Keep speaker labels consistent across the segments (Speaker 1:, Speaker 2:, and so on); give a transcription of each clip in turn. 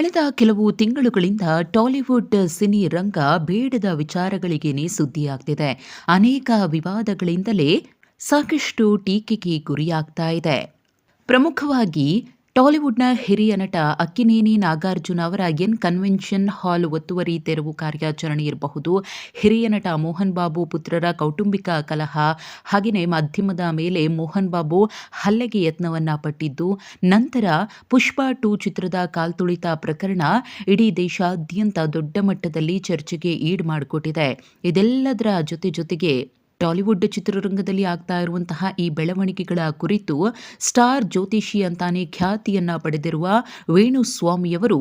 Speaker 1: ಕಳೆದ ಕೆಲವು ತಿಂಗಳುಗಳಿಂದ ಟಾಲಿವುಡ್ ಸಿನಿ ರಂಗ ಬೇಡದ ವಿಚಾರಗಳಿಗೇನೆ ಸುದ್ದಿಯಾಗ್ತಿದೆ ಅನೇಕ ವಿವಾದಗಳಿಂದಲೇ ಸಾಕಷ್ಟು ಟೀಕೆಗೆ ಗುರಿಯಾಗ್ತಾ ಇದೆ. ಪ್ರಮುಖವಾಗಿ ಟಾಲಿವುಡ್ನ ಹಿರಿಯ ನಟ ಅಕ್ಕಿನೇನಿ ನಾಗಾರ್ಜುನ ಅವರ ಎನ್ ಕನ್ವೆನ್ಷನ್ ಹಾಲ್ ಒತ್ತುವರಿ ತೆರವು ಕಾರ್ಯಾಚರಣೆ ಇರಬಹುದು. ಹಿರಿಯ ನಟ ಮೋಹನ್ ಬಾಬು ಪುತ್ರರ ಕೌಟುಂಬಿಕ ಕಲಹ, ಹಾಗೆಯೇ ಮಾಧ್ಯಮದ ಮೇಲೆ ಮೋಹನ್ ಬಾಬು ಹಲ್ಲೆಗೆ ಯತ್ನವನ್ನ ಪಟ್ಟಿದ್ದು, ನಂತರ ಪುಷ್ಪ ಟು ಚಿತ್ರದ ಕಾಲ್ತುಳಿತ ಪ್ರಕರಣ ಇಡೀ ದೇಶಾದ್ಯಂತ ದೊಡ್ಡ ಮಟ್ಟದಲ್ಲಿ ಚರ್ಚೆಗೆ ಈಡ್ ಮಾಡಿಕೊಟ್ಟಿದೆ. ಇದೆಲ್ಲದರ ಜೊತೆ ಜೊತೆಗೆ ಟಾಲಿವುಡ್ ಚಿತ್ರರಂಗದಲ್ಲಿ ಆಗ್ತಾ ಇರುವಂತಹ ಈ ಬೆಳವಣಿಗೆಗಳ ಕುರಿತು ಸ್ಟಾರ್ ಜ್ಯೋತಿಷಿ ಅಂತಾನೆ ಖ್ಯಾತಿಯನ್ನ ಪಡೆದಿರುವ ವೇಣುಸ್ವಾಮಿಯವರು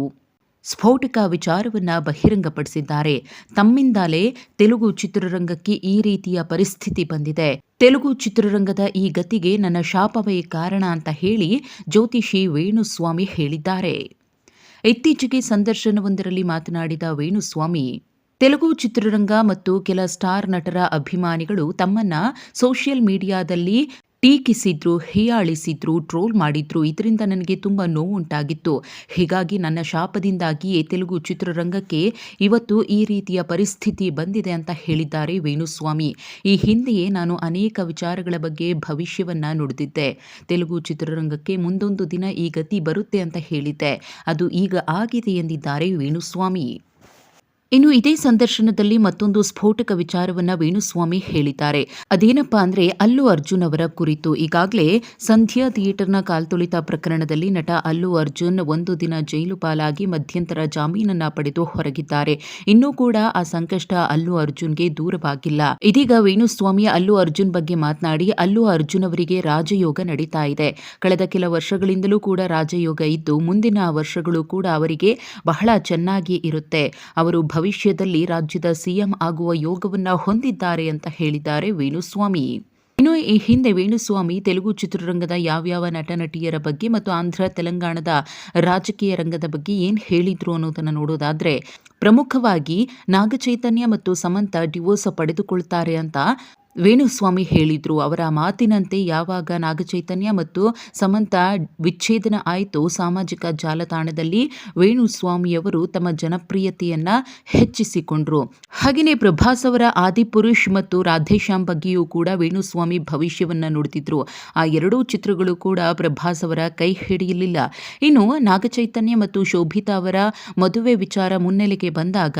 Speaker 1: ಸ್ಫೋಟಕ ವಿಚಾರವನ್ನ ಬಹಿರಂಗಪಡಿಸಿದ್ದಾರೆ. ತಮ್ಮಿಂದಲೇ ತೆಲುಗು ಚಿತ್ರರಂಗಕ್ಕೆ ಈ ರೀತಿಯ ಪರಿಸ್ಥಿತಿ ಬಂದಿದೆ. ತೆಲುಗು ಚಿತ್ರರಂಗದ ಈ ಗತಿಗೆ ನನ್ನ ಶಾಪವೇ ಕಾರಣ ಅಂತ ಹೇಳಿ ಜ್ಯೋತಿಷಿ ವೇಣುಸ್ವಾಮಿ ಹೇಳಿದ್ದಾರೆ. ಇತ್ತೀಚೆಗೆ ಸಂದರ್ಶನವೊಂದರಲ್ಲಿ ಮಾತನಾಡಿದ ವೇಣುಸ್ವಾಮಿ ತೆಲುಗು ಚಿತ್ರರಂಗ ಮತ್ತು ಕೆಲ ಸ್ಟಾರ್ ನಟರ ಅಭಿಮಾನಿಗಳು ತಮ್ಮನ್ನ ಸೋಷಿಯಲ್ ಮೀಡಿಯಾದಲ್ಲಿ ಟೀಕಿಸಿದ್ರು, ಹೀಯಾಳಿಸಿದ್ರು, ಟ್ರೋಲ್ ಮಾಡಿದ್ರು. ಇದರಿಂದ ನನಗೆ ತುಂಬ ನೋವುಂಟಾಗಿತ್ತು. ಹೀಗಾಗಿ ನನ್ನ ಶಾಪದಿಂದಾಗಿಯೇ ತೆಲುಗು ಚಿತ್ರರಂಗಕ್ಕೆ ಇವತ್ತು ಈ ರೀತಿಯ ಪರಿಸ್ಥಿತಿ ಬಂದಿದೆ ಅಂತ ಹೇಳಿದ್ದಾರೆ ವೇಣುಸ್ವಾಮಿ. ಈ ಹಿಂದೆಯೇ ನಾನು ಅನೇಕ ವಿಚಾರಗಳ ಬಗ್ಗೆ ಭವಿಷ್ಯವನ್ನ ನುಡಿದಿದ್ದೆ. ತೆಲುಗು ಚಿತ್ರರಂಗಕ್ಕೆ ಮುಂದೊಂದು ದಿನ ಈ ಗತಿ ಬರುತ್ತೆ ಅಂತ ಹೇಳಿದ್ದೆ. ಅದು ಈಗ ಆಗಿದೆ ಎಂದಿದ್ದಾರೆ ವೇಣುಸ್ವಾಮಿ. ಇನ್ನು ಇದೇ ಸಂದರ್ಶನದಲ್ಲಿ ಮತ್ತೊಂದು ಸ್ಫೋಟಕ ವಿಚಾರವನ್ನ ವೇಣುಸ್ವಾಮಿ ಹೇಳಿದ್ದಾರೆ. ಅದೇನಪ್ಪ ಅಂದ್ರೆ ಅಲ್ಲು ಅರ್ಜುನ್ ಅವರ ಕುರಿತು. ಈಗಾಗಲೇ ಸಂಧ್ಯಾ ಥಿಯೇಟರ್ನ ಕಾಲ್ತುಳಿತ ಪ್ರಕರಣದಲ್ಲಿ ನಟ ಅಲ್ಲು ಅರ್ಜುನ್ ಒಂದು ದಿನ ಜೈಲು ಪಾಲಾಗಿ ಮಧ್ಯಂತರ ಜಾಮೀನನ್ನ ಪಡೆದು ಹೊರಗಿದ್ದಾರೆ. ಇನ್ನೂ ಕೂಡ ಆ ಸಂಕಷ್ಟ ಅಲ್ಲು ಅರ್ಜುನ್ಗೆ ದೂರವಾಗಿಲ್ಲ. ಇದೀಗ ವೇಣುಸ್ವಾಮಿ ಅಲ್ಲು ಅರ್ಜುನ್ ಬಗ್ಗೆ ಮಾತನಾಡಿ ಅಲ್ಲು ಅರ್ಜುನ್ ಅವರಿಗೆ ರಾಜಯೋಗ ನಡೀತಾ ಇದೆ. ಕಳೆದ ಕೆಲ ವರ್ಷಗಳಿಂದಲೂ ಕೂಡ ರಾಜಯೋಗ ಇದ್ದು, ಮುಂದಿನ ವರ್ಷಗಳು ಕೂಡ ಅವರಿಗೆ ಬಹಳ ಚೆನ್ನಾಗಿ ಇರುತ್ತೆ. ಅವರು ಭವಿಷ್ಯದಲ್ಲಿ ರಾಜ್ಯದ ಸಿಎಂ ಆಗುವ ಯೋಗವನ್ನು ಹೊಂದಿದ್ದಾರೆ ಅಂತ ಹೇಳಿದ್ದಾರೆ ವೇಣುಸ್ವಾಮಿ. ಇನ್ನು ಈ ಹಿಂದೆ ವೇಣುಸ್ವಾಮಿ ತೆಲುಗು ಚಿತ್ರರಂಗದ ಯಾವ್ಯಾವ ನಟ ನಟಿಯರ ಬಗ್ಗೆ ಮತ್ತು ಆಂಧ್ರ ತೆಲಂಗಾಣದ ರಾಜಕೀಯ ರಂಗದ ಬಗ್ಗೆ ಏನು ಹೇಳಿದ್ರು ಅನ್ನೋದನ್ನ ನೋಡೋದಾದ್ರೆ ಪ್ರಮುಖವಾಗಿ ನಾಗಚೈತನ್ಯ ಮತ್ತು ಸಮಂತ ಡಿವೋರ್ಸ್ ಪಡೆದುಕೊಳ್ತಾರೆ ಅಂತ ವೇಣುಸ್ವಾಮಿ ಹೇಳಿದ್ರು. ಅವರ ಮಾತಿನಂತೆ ಯಾವಾಗ ನಾಗಚೈತನ್ಯ ಮತ್ತು ಸಮಂತ ವಿಚ್ಛೇದನ ಆಯಿತು, ಸಾಮಾಜಿಕ ಜಾಲತಾಣದಲ್ಲಿ ವೇಣುಸ್ವಾಮಿಯವರು ತಮ್ಮ ಜನಪ್ರಿಯತೆಯನ್ನು ಹೆಚ್ಚಿಸಿಕೊಂಡ್ರು. ಹಾಗೆಯೇ ಪ್ರಭಾಸ್ ಅವರ ಆದಿಪುರುಷ್ ಮತ್ತು ರಾಧೇಶ್ಯಾಮ್ ಬಗ್ಗೆಯೂ ಕೂಡ ವೇಣುಸ್ವಾಮಿ ಭವಿಷ್ಯವನ್ನು ನುಡಿದಿದ್ರು. ಆ ಎರಡೂ ಚಿತ್ರಗಳು ಕೂಡ ಪ್ರಭಾಸ್ ಅವರ ಕೈ ಹಿಡಿಯಲಿಲ್ಲ. ಇನ್ನು ನಾಗಚೈತನ್ಯ ಮತ್ತು ಶೋಭಿತಾ ಅವರ ಮದುವೆ ವಿಚಾರ ಮುನ್ನೆಲೆಗೆ ಬಂದಾಗ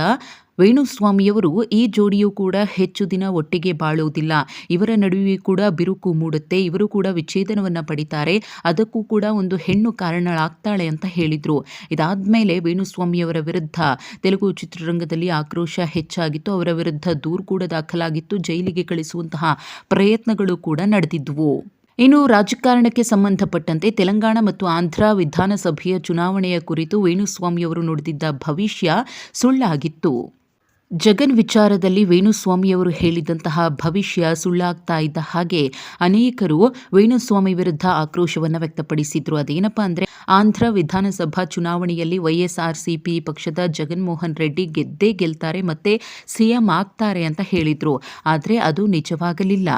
Speaker 1: ವೇಣುಸ್ವಾಮಿಯವರು ಈ ಜೋಡಿಯು ಕೂಡ ಹೆಚ್ಚು ದಿನ ಒಟ್ಟಿಗೆ ಬಾಳುವುದಿಲ್ಲ. ಇವರ ನಡುವೆ ಕೂಡ ಬಿರುಕು ಮೂಡುತ್ತೆ. ಇವರು ಕೂಡ ವಿಚ್ಛೇದನವನ್ನು ಪಡಿತಾರೆ. ಅದಕ್ಕೂ ಕೂಡ ಒಂದು ಹೆಣ್ಣು ಕಾರಣಳಾಗ್ತಾಳೆ ಅಂತ ಹೇಳಿದರು. ಇದಾದ ಮೇಲೆ ವೇಣುಸ್ವಾಮಿಯವರ ವಿರುದ್ಧ ತೆಲುಗು ಚಿತ್ರರಂಗದಲ್ಲಿ ಆಕ್ರೋಶ ಹೆಚ್ಚಾಗಿತ್ತು. ಅವರ ವಿರುದ್ಧ ದೂರು ಕೂಡ ದಾಖಲಾಗಿತ್ತು. ಜೈಲಿಗೆ ಕಳಿಸುವಂತಹ ಪ್ರಯತ್ನಗಳು ಕೂಡ ನಡೆದಿದ್ವು. ಇನ್ನು ರಾಜಕಾರಣಕ್ಕೆ ಸಂಬಂಧಪಟ್ಟಂತೆ ತೆಲಂಗಾಣ ಮತ್ತು ಆಂಧ್ರ ವಿಧಾನಸಭೆಯ ಚುನಾವಣೆಯ ಕುರಿತು ವೇಣುಸ್ವಾಮಿಯವರು ನುಡಿದಿದ್ದ ಭವಿಷ್ಯ ಸುಳ್ಳಾಗಿತ್ತು. ಜಗನ್ ವಿಚಾರದಲ್ಲಿ ವೇಣುಸ್ವಾಮಿಯವರು ಹೇಳಿದಂತಹ ಭವಿಷ್ಯ ಸುಳ್ಳಾಗ್ತಾ ಇದ್ದ ಹಾಗೆ ಅನೇಕರು ವೇಣುಸ್ವಾಮಿ ವಿರುದ್ಧ ಆಕ್ರೋಶವನ್ನು ವ್ಯಕ್ತಪಡಿಸಿದ್ರು. ಅದೇನಪ್ಪ ಅಂದರೆ ಆಂಧ್ರ ವಿಧಾನಸಭಾ ಚುನಾವಣೆಯಲ್ಲಿ ವೈಎಸ್ಆರ್ಸಿಪಿ ಪಕ್ಷದ ಜಗನ್ಮೋಹನ್ ರೆಡ್ಡಿ ಗೆದ್ದೇ ಗೆಲ್ತಾರೆ ಮತ್ತೆ ಸಿಎಂ ಆಗ್ತಾರೆ ಅಂತ ಹೇಳಿದ್ರು. ಆದರೆ ಅದು ನಿಜವಾಗಲಿಲ್ಲ.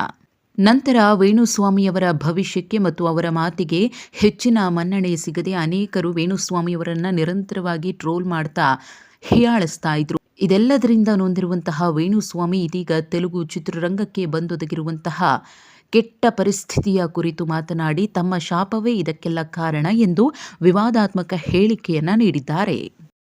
Speaker 1: ನಂತರ ವೇಣುಸ್ವಾಮಿಯವರ ಭವಿಷ್ಯಕ್ಕೆ ಮತ್ತು ಅವರ ಮಾತಿಗೆ ಹೆಚ್ಚಿನ ಮನ್ನಣೆ ಸಿಗದೆ ಅನೇಕರು ವೇಣುಸ್ವಾಮಿಯವರನ್ನು ನಿರಂತರವಾಗಿ ಟ್ರೋಲ್ ಮಾಡ್ತಾ ಹೀಯಾಳಿಸ್ತಾ ಇದ್ರು. ಇದೆಲ್ಲದರಿಂದ ನೊಂದಿರುವಂತಹ ವೇಣುಸ್ವಾಮಿ ಇದೀಗ ತೆಲುಗು ಚಿತ್ರರಂಗಕ್ಕೆ ಬಂದೊದಗಿರುವಂತಹ ಕೆಟ್ಟ ಪರಿಸ್ಥಿತಿಯ ಕುರಿತು ಮಾತನಾಡಿ ತಮ್ಮ ಶಾಪವೇ ಇದಕ್ಕೆಲ್ಲ ಕಾರಣ ಎಂದು ವಿವಾದಾತ್ಮಕ ಹೇಳಿಕೆಯನ್ನು ನೀಡಿದ್ದಾರೆ.